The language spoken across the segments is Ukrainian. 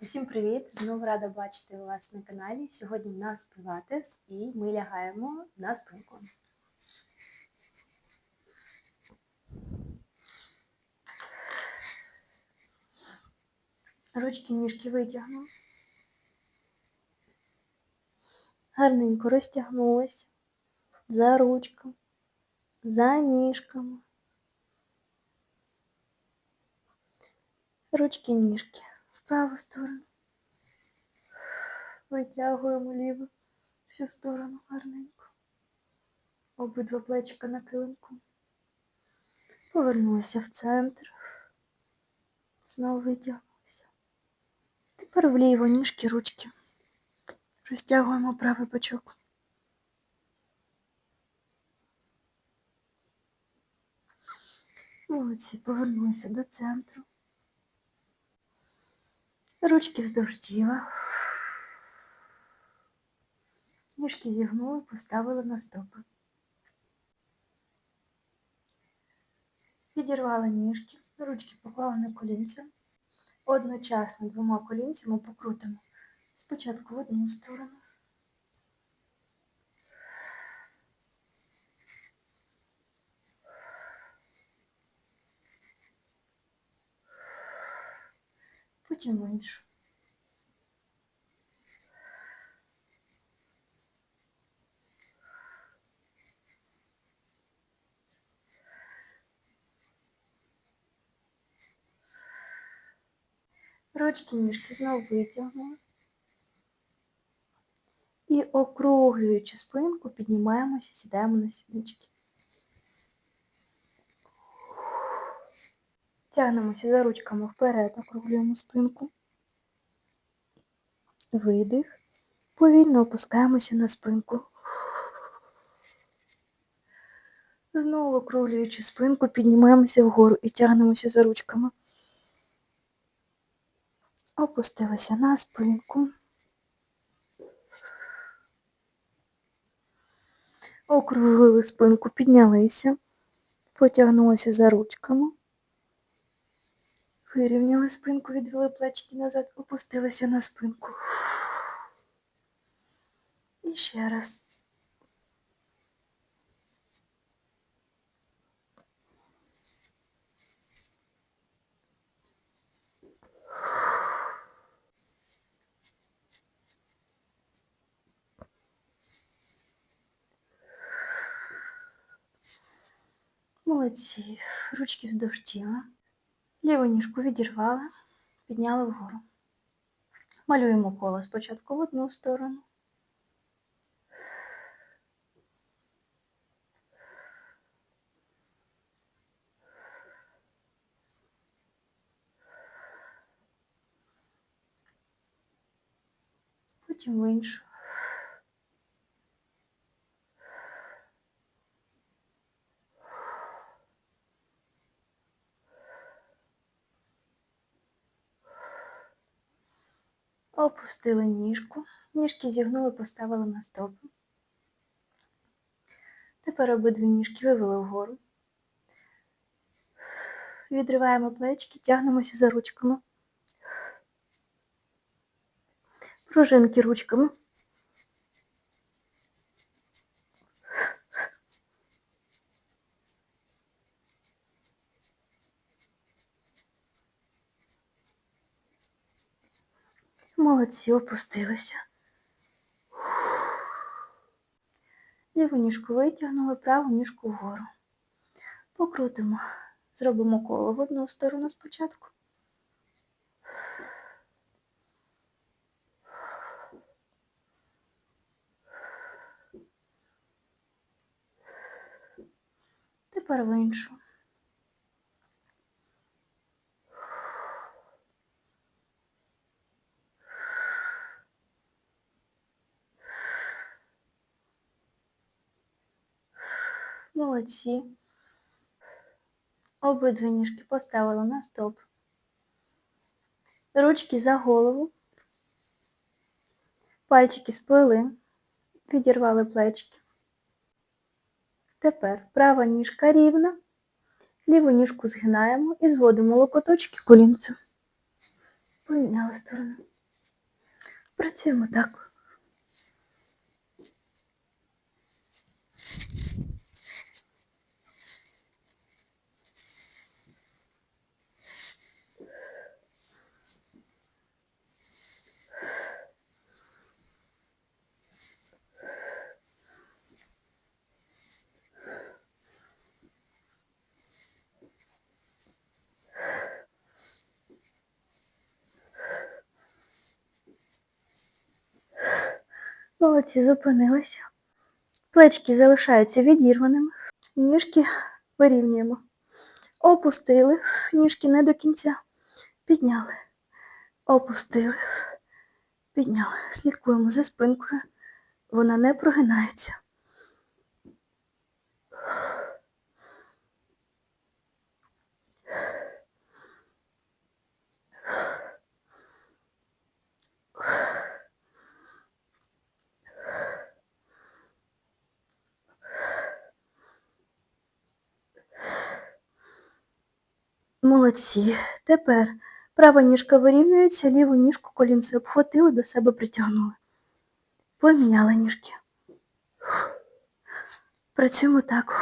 Усім привіт! Знову рада бачити вас на каналі. Сьогодні в нас пілатес і ми лягаємо на спинку. Ручки ніжки витягну. Гарненько розтягнулася за ручками, за ніжками. Ручки ніжки праву сторону. Витягуємо ліву всю сторону гарненько. Обидва плечика на килимку. Повернулися в центр. Знову витягнулися. Тепер вліво ніжки, ручки. Розтягуємо правий бочок. Молодці, повернулися до центру. Ручки вздовж тіла. Ніжки зігнули, поставили на стопи. Підірвали ніжки, ручки поклали на колінця. Одночасно двома колінцями покрутимо. Спочатку в одну сторону. Потім в іншу. Ручки ніжки знову витягнули. І округлюючи спинку, піднімаємося, сідаємо на сіднички. Тягнемося за ручками вперед, округлюємо спинку. Видих. Повільно опускаємося на спинку. Знову округлюючи спинку, піднімаємося вгору і тягнемося за ручками. Опустилися на спинку. Округлили спинку, піднялися, потягнулися за ручками. Вирівняли спинку, відвели плечики назад, опустилися на спинку. І ще раз. Молодці. Ручки вздовж тіла. Ліву ніжку відірвали, підняли вгору. Малюємо коло спочатку в одну сторону. Потім в іншу. Опустили ніжку, ніжки зігнули, поставили на стопу. Тепер обидві ніжки вивели вгору. Відриваємо плечки, тягнемося за ручками. Пружинки ручками. Молодці, опустилися. Ліву ніжку витягнули, праву ніжку вгору. Покрутимо. Зробимо коло в одну сторону спочатку. Тепер в іншу. Молодці. Обидві ніжки поставили на стоп. Ручки за голову. Пальчики сплели. Відірвали плечки. Тепер права ніжка рівна. Ліву ніжку згинаємо і зводимо локоточки колінцю. Поміняли сторону. Працюємо так. Молодці, зупинилися. Плечки залишаються відірваними. Ніжки вирівнюємо. Опустили, ніжки не до кінця. Підняли. Опустили. Підняли. Слідкуємо за спинкою. Вона не прогинається. Молодці. Тепер права ніжка вирівнюється, ліву ніжку колінце обхватили, до себе притягнули. Поміняли ніжки. Працюємо так.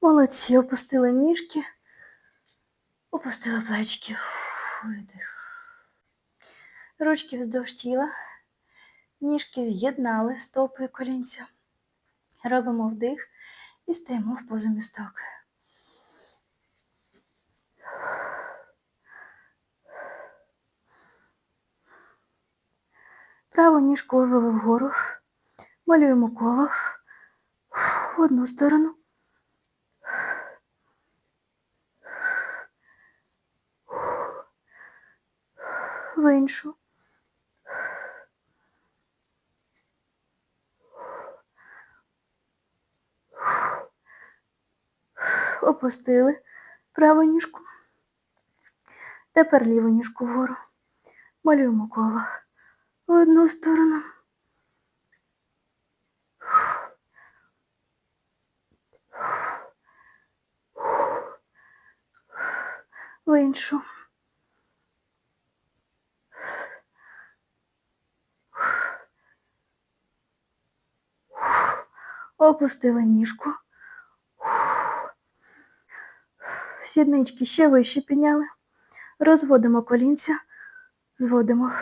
Молодці, опустили ніжки, опустили плечки. Видих. Ручки вздовж тіла, ніжки з'єднали стопи і колінця. Робимо вдих і стаємо в позу місток. Праву ніжку вивели вгору, малюємо коло в одну сторону. В іншу. Опустили праву ніжку. Тепер ліву ніжку вгору. Малюємо коло в одну сторону. В іншу. Опустили ніжку. Сіднички ще вище підняли. Розводимо колінця, зводимо.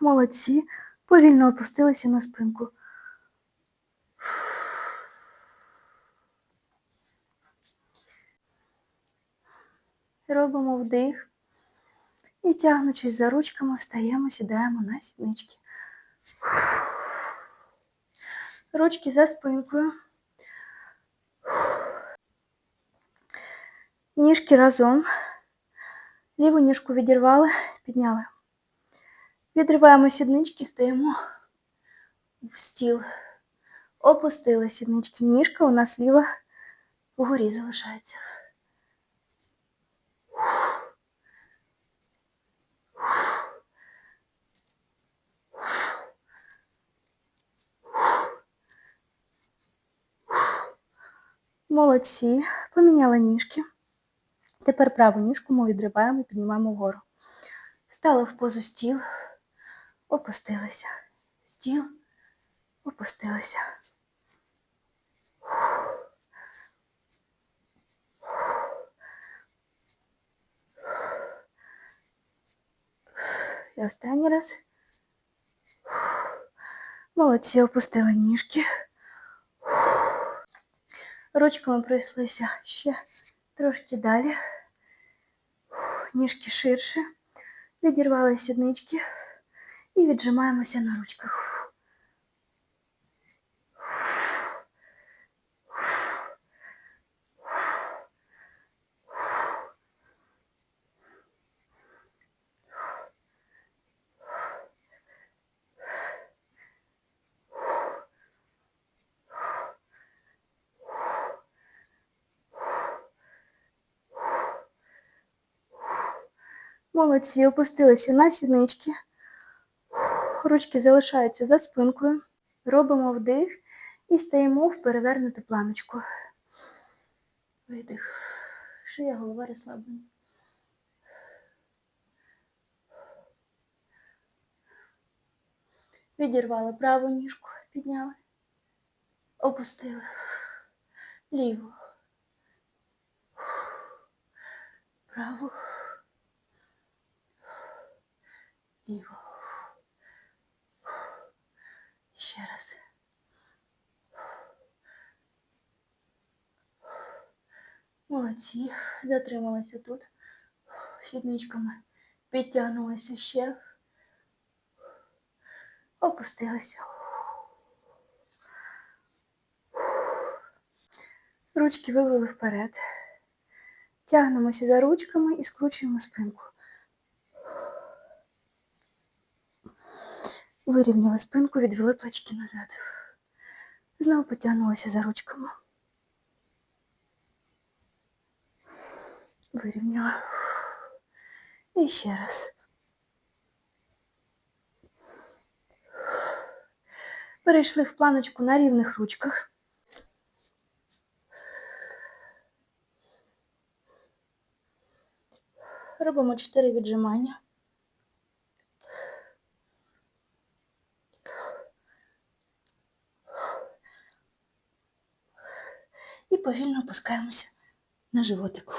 Молодці. Повільно опустилися на спинку. Робимо вдих. І тягнучись за ручками, встаємо, сідаємо на сіднички. Ручки за спинкою. Ніжки разом. Ліву ніжку відірвали, підняли. Відриваємо сіднички, стаємо в стіл. Опустили сіднички. Ніжка у нас ліва вгорі залишається. Молодці. Поміняли ніжки. Тепер праву ніжку ми відриваємо і піднімаємо вгору. Стали в позу стіл, опустилися. Стіл, опустилися. І останній раз. Молодці, опустили ніжки. Ручками пройшлися ще трошки далі. Ніжки ширше. Відірвали сіднички і віджимаємося на ручках. Молодці, опустилися на сіднички. Ручки залишаються за спинкою. Робимо вдих і стаємо в перевернуту планочку. Видих. Шия, голова розслаблена. Відірвали праву ніжку, підняли. Опустили. Ліву. Праву. Ліво. Ще раз. Молодці. Затрималися тут. Сідничками. Підтягнулися ще. Опустилися. Ручки вивели вперед. Тягнемося за ручками і скручуємо спинку. Вирівняли спинку, відвели плечки назад. Знову потягнулися за ручками. Вирівняла. І ще раз. Перейшли в планочку на рівних ручках. Робимо 4 віджимання. І повільно опускаємося на животик.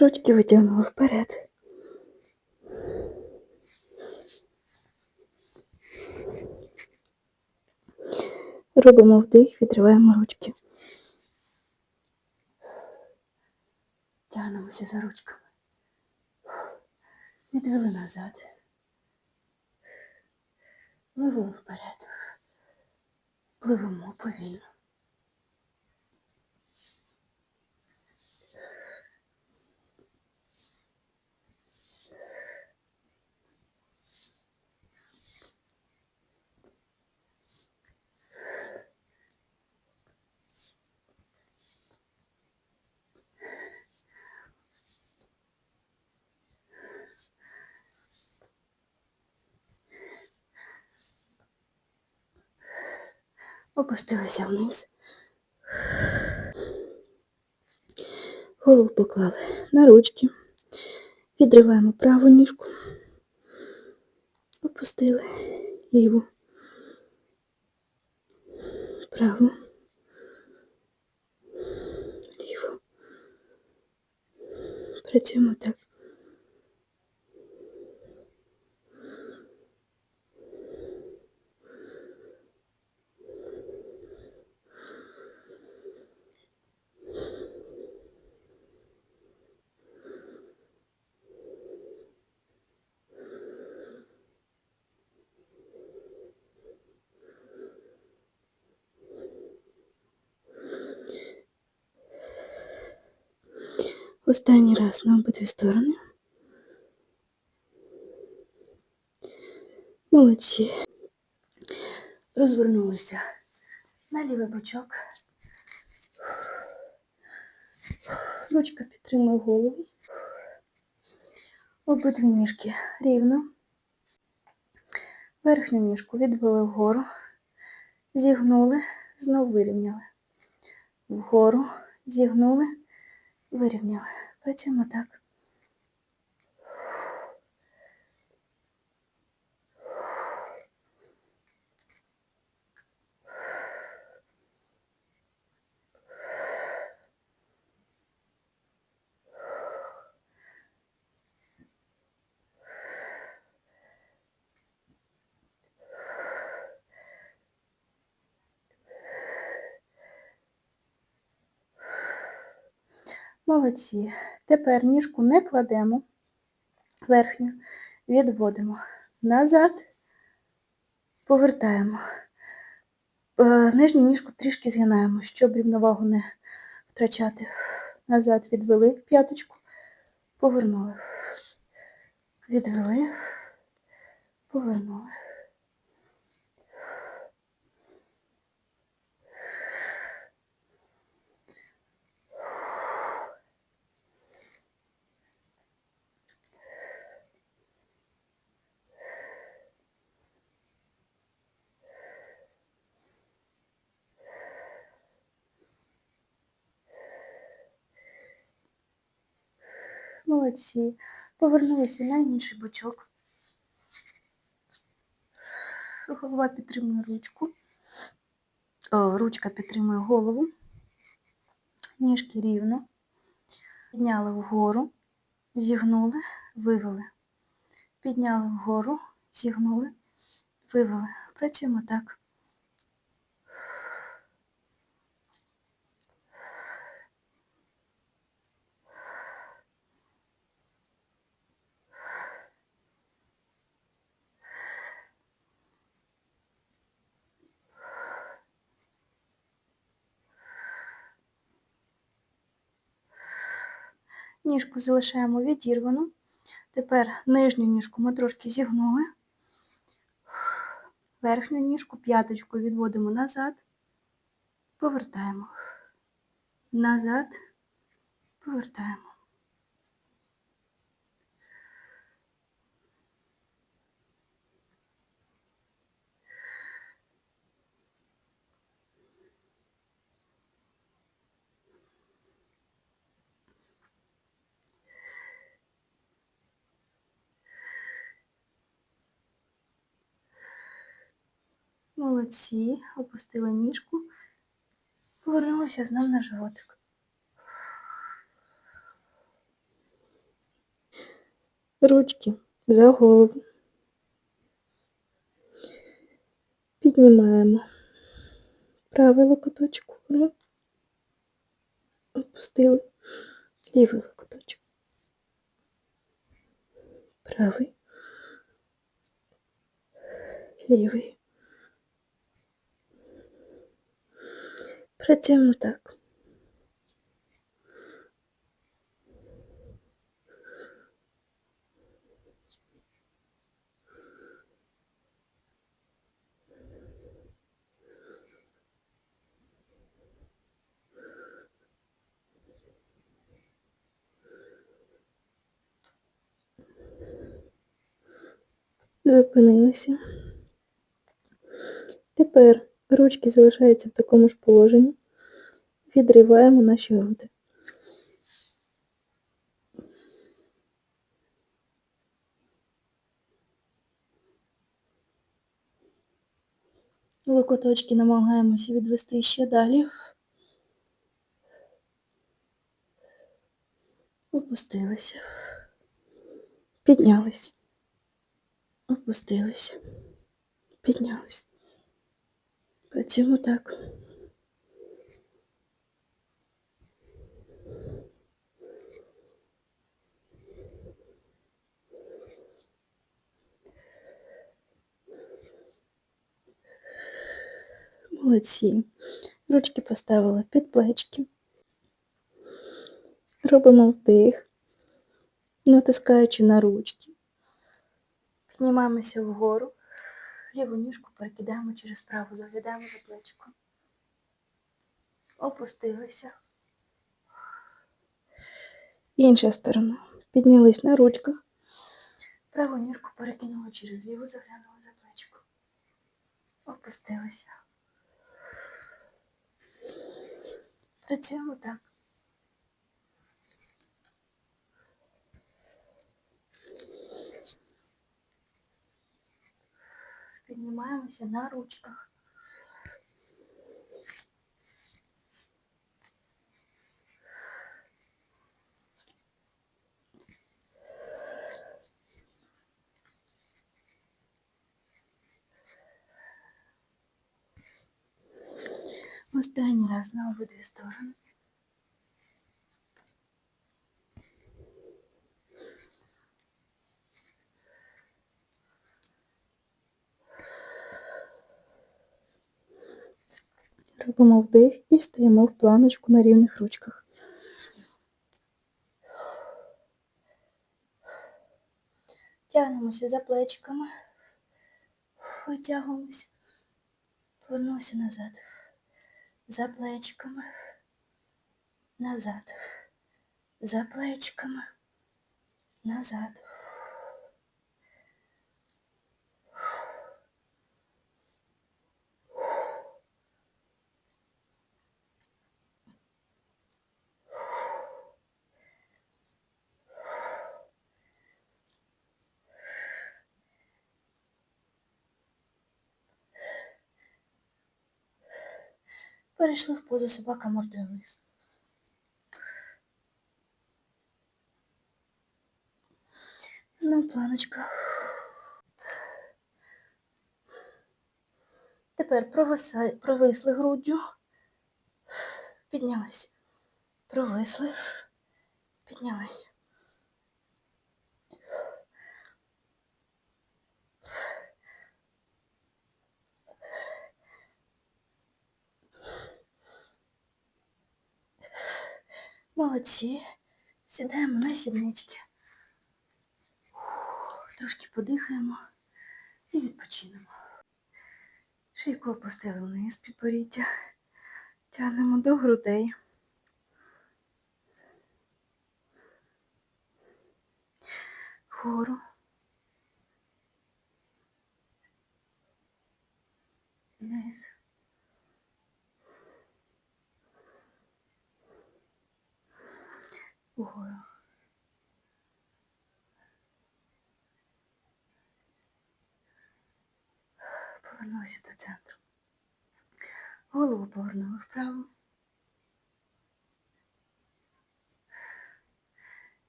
Ручки витягнули вперед. Робимо вдих, відриваємо ручки. Тягнемося за ручками. Відвели назад. Вивели вперед. Пливемо повільно. Опустилися вниз. Голову поклали на ручки. Відриваємо праву ніжку. Опустили ліву. Праву. Ліву. Працюємо так. Останній раз на обидві сторони. Молодці. Розвернулися на лівий бочок. Ручка підтримує голову. Обидві ніжки рівно. Верхню ніжку відвели вгору, зігнули, знов вирівняли. Вгору, зігнули, вирівняли. Працюємо так. Молодці. Тепер ніжку не кладемо, верхню відводимо назад, повертаємо. Е, Нижню ніжку трішки згинаємо, щоб рівновагу не втрачати. Назад відвели п'яточку, повернули. Відвели, повернули. Молодці. Повернулися на інший бочок. Голова підтримує ручку. О, ручка підтримує голову. Ніжки рівно. Підняли вгору, зігнули, вивели. Підняли вгору, зігнули, вивели. Працюємо так. Ніжку залишаємо відірвану. Тепер нижню ніжку ми трошки зігнули. Верхню ніжку п'яточку відводимо назад, повертаємо. Назад, повертаємо. Молодці, опустили ніжку, повернулися знов на животик. Ручки за голову. Піднімаємо правий локоточок вгору. Опустили лівий локоточок. Правий. Лівий. Працюємо так. Зупинилися. Тепер ручки залишаються в такому ж положенні. Відриваємо наші груди. Локоточки намагаємося відвести ще далі. Опустилися. Піднялись. Опустились. Піднялись. Працюємо так. Молодці. Ручки поставили під плечки. Робимо вдих, натискаючи на ручки. Піднімаємося вгору. Ліву ніжку перекидаємо через праву, заглядаємо за плечко. Опустилися. Інша сторона. Піднялись на ручках. Праву ніжку перекинули через ліву, заглянули за плечко. Опустилися. Працюємо так. Піднімаємося на ручках. Останній раз на обидві сторони. Робимо вдих і стоїмо в планочку на рівних ручках. Тягнемося за плечиками. Витягуємося. Повернуся назад. За плечиками. Назад. За плечиками. Назад. Перейшли в позу собака мордою вниз. Знов планочка. Тепер провисай, провисли груддю. Піднялись. Провисли. Піднялись. Молодці. Сідаємо на сіднички. Трошки подихаємо і відпочинемо. Шийку опустили вниз підборіддя. Тягнемо до грудей. Вгору. Вниз. Повернулася до центру. Голову повернули вправо.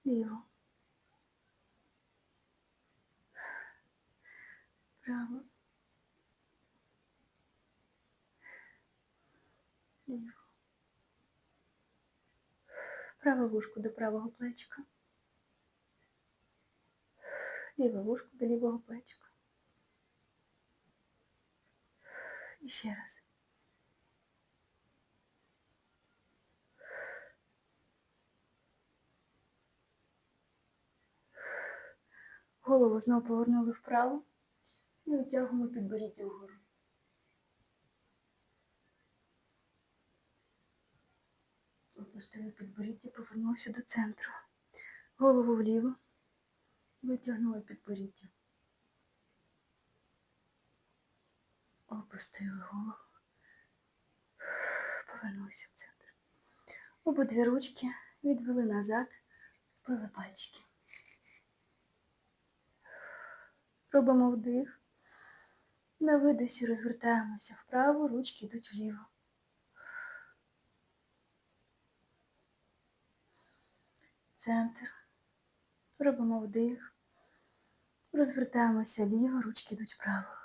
Ліво. Право. Ліво. Праве вушко до правого плечика. Ліве вушко до лівого плечика. І ще раз. Голову знову повернули вправо і витягуємо підборіддя вгору. Опустили підборіддя, повернувся до центру. Голову вліво. Витягнули підборіддя. Опустили голову. Повернувся в центр. Обидві ручки відвели назад, сплили пальчики. Робимо вдих. На видосі розвертаємося вправо, ручки йдуть вліво. Центр. Робимо вдих. Розвертаємося ліво, ручки йдуть вправо.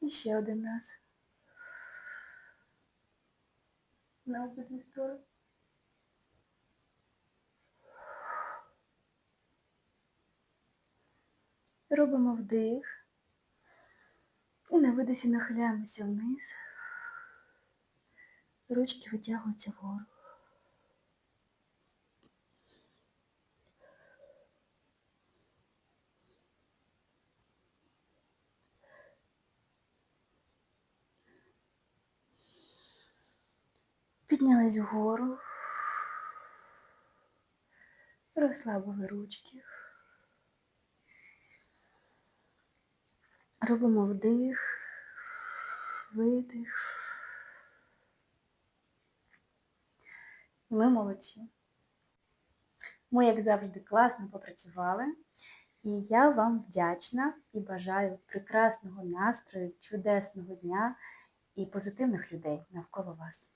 І ще один раз. На обидві сторони. Робимо вдих. І на видосі нахиляємося вниз. Ручки витягуються вгору. Піднялись вгору. Розслабили ручки. Робимо вдих, видих. Ми молодці. Ми, як завжди, класно попрацювали. І я вам вдячна і бажаю прекрасного настрою, чудесного дня і позитивних людей навколо вас.